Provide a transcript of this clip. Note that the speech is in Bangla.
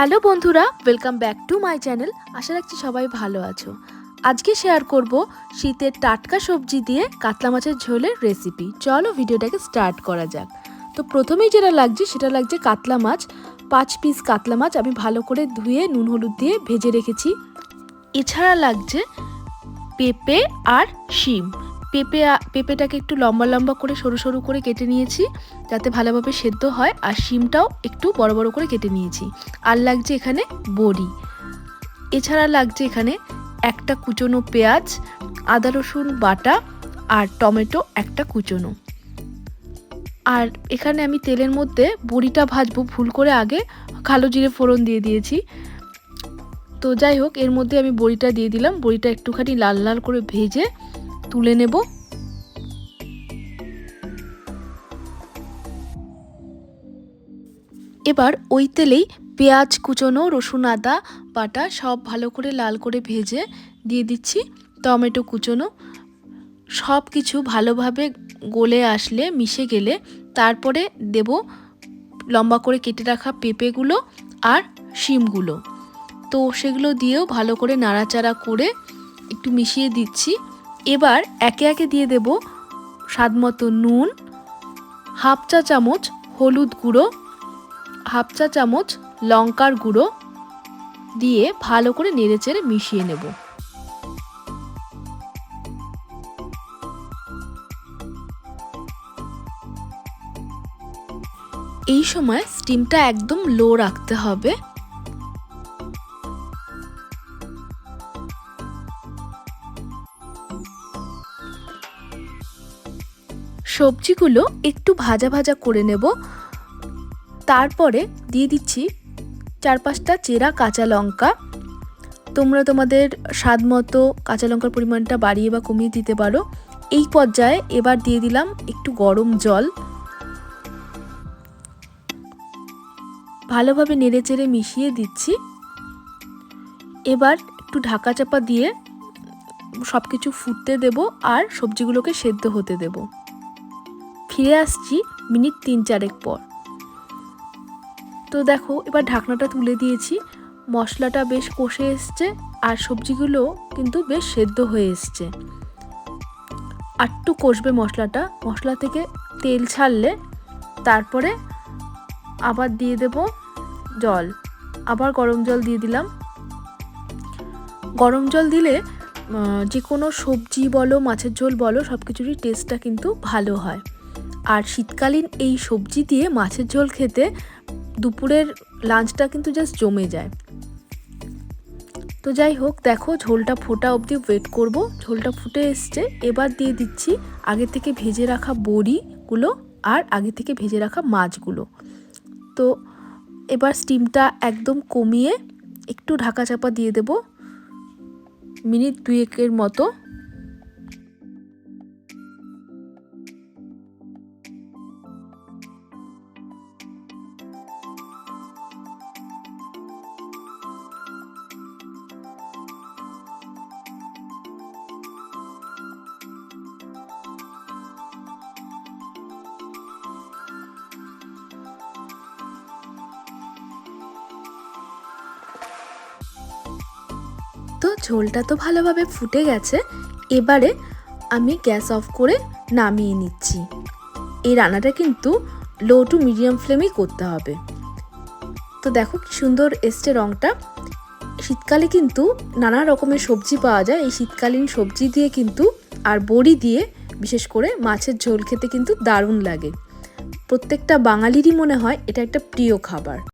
হ্যালো বন্ধুরা welcome back to my channel আশা রাখছি সবাই ভালো আছো। আজকে শেয়ার করব শীতের টাটকা সবজি দিয়ে কাতলা মাছের ঝোলের রেসিপি চলো ভিডিওটাকে স্টার্ট করা যাক। তো প্রথমেই যেটা লাগছে, সেটা লাগছে কাতলা মাছ। পাঁচ পিস কাতলা মাছ আমি ভালো করে ধুয়ে নুন হলুদ দিয়ে ভেজে রেখেছি। এছাড়া লাগছে পেঁপে আর শিম। পেঁপে পেঁপেটাকে একটু লম্বা লম্বা করে সরু সরু করে কেটে নিয়েছি, যাতে ভালোভাবে সেদ্ধ হয়। আর শিমটাও একটু বড় বড় করে কেটে নিয়েছি। আর লাগছে এখানে বড়ি। এছাড়া লাগছে এখানে একটা কুচনো পেঁয়াজ, আদা রসুন বাটা আর টমেটো একটা কুচনো। আর এখানে আমি তেলের মধ্যে বড়িটা ভাজবো ভুল করে আগে, কালো জিরে ফোড়ন দিয়ে দিয়েছি। তো যাই হোক, এর মধ্যে আমি বড়িটা দিয়ে দিলাম। বড়িটা একটুখানি লাল লাল করে ভেজে তুলে নেব। এবার ওই তেলেই পেঁয়াজ, কুচনো, রসুন, আদা, বাটা সব ভালো করে লাল করে ভেজে দিয়ে দিচ্ছি। টমেটো, কুচনো সব কিছু ভালোভাবে গলে আসলে, মিশে গেলে তারপরে দেব লম্বা করে কেটে রাখা পেঁপেগুলো আর শিমগুলো। তো সেগুলো দিয়েও ভালো করে নাড়াচাড়া করে একটু মিশিয়ে দিচ্ছি। এবার একে একে দিয়ে দেব স্বাদ মতো নুন, হাফ চা চামচ হলুদ গুঁড়ো, হাফ চা চামচ লঙ্কার গুঁড়ো দিয়ে ভালো করে নেড়েচেড়ে মিশিয়ে নেব। এই সময় স্টিমটা একদম লো রাখতে হবে। সবজিগুলো একটু ভাজা ভাজা করে নেব। তারপরে দিয়ে দিচ্ছি চার পাঁচটা চেরা কাঁচা লঙ্কা। তোমরা তোমাদের স্বাদ মতো কাঁচা লঙ্কার পরিমাণটা বাড়িয়ে বা কমিয়ে দিতে পারো। এই পর্যায়ে এবার দিয়ে দিলাম একটু গরম জল। ভালোভাবে নেড়ে চেড়ে মিশিয়ে দিচ্ছি। এবার একটু ঢাকা চাপা দিয়ে সব কিছু ফুটতে দেব আর সবজিগুলোকে সেদ্ধ হতে দেব। ফিরে আসছি মিনিট তিন চারেক পর। তো দেখো, এবার ঢাকনাটা তুলে দিয়েছি। মশলাটা বেশ কষে এসছে আর সবজিগুলো কিন্তু বেশ সেদ্ধ হয়ে এসছে। আটটু কষবে মশলাটা। মশলা থেকে তেল ছাড়লে তারপরে আবার দিয়ে দেব জল। আবার গরম জল দিয়ে দিলাম। গরম জল দিলে যে কোনো সবজি বলো, মাছের ঝোল বলো সব কিছুরই টেস্টটা কিন্তু ভালো হয়। আর শীতকালীন এই সবজি দিয়ে মাছের ঝোল খেতে দুপুরের লাঞ্চটা কিন্তু জাস্ট জমে যায়। তো যাই হোক, দেখো ঝোলটা ফোটা অবধি ওয়েট করব। ঝোলটা ফুটে এসছে। এবার দিয়ে দিচ্ছি আগে থেকে ভেজে রাখা বড়িগুলো আর আগে থেকে ভেজে রাখা মাছগুলো। তো এবার স্টিমটা একদম কমিয়ে একটু ঢাকা চাপা দিয়ে দেব। মিনিট দুয়েকের মতো। তো ঝোলটা তো ভালোভাবে ফুটে গেছে, এবারে আমি গ্যাস অফ করে নামিয়ে নিচ্ছি। এই রান্নাটা কিন্তু লো টু মিডিয়াম ফ্লেমেই করতে হবে। তো দেখো কি সুন্দর এসছে রঙটা শীতকালে কিন্তু নানা রকমের সবজি পাওয়া যায়। এই শীতকালীন সবজি দিয়ে কিন্তু আর বড়ি দিয়ে বিশেষ করে মাছের ঝোল খেতে কিন্তু দারুণ লাগে। প্রত্যেকটা বাঙালিরই মনে হয় এটা একটা প্রিয় খাবার।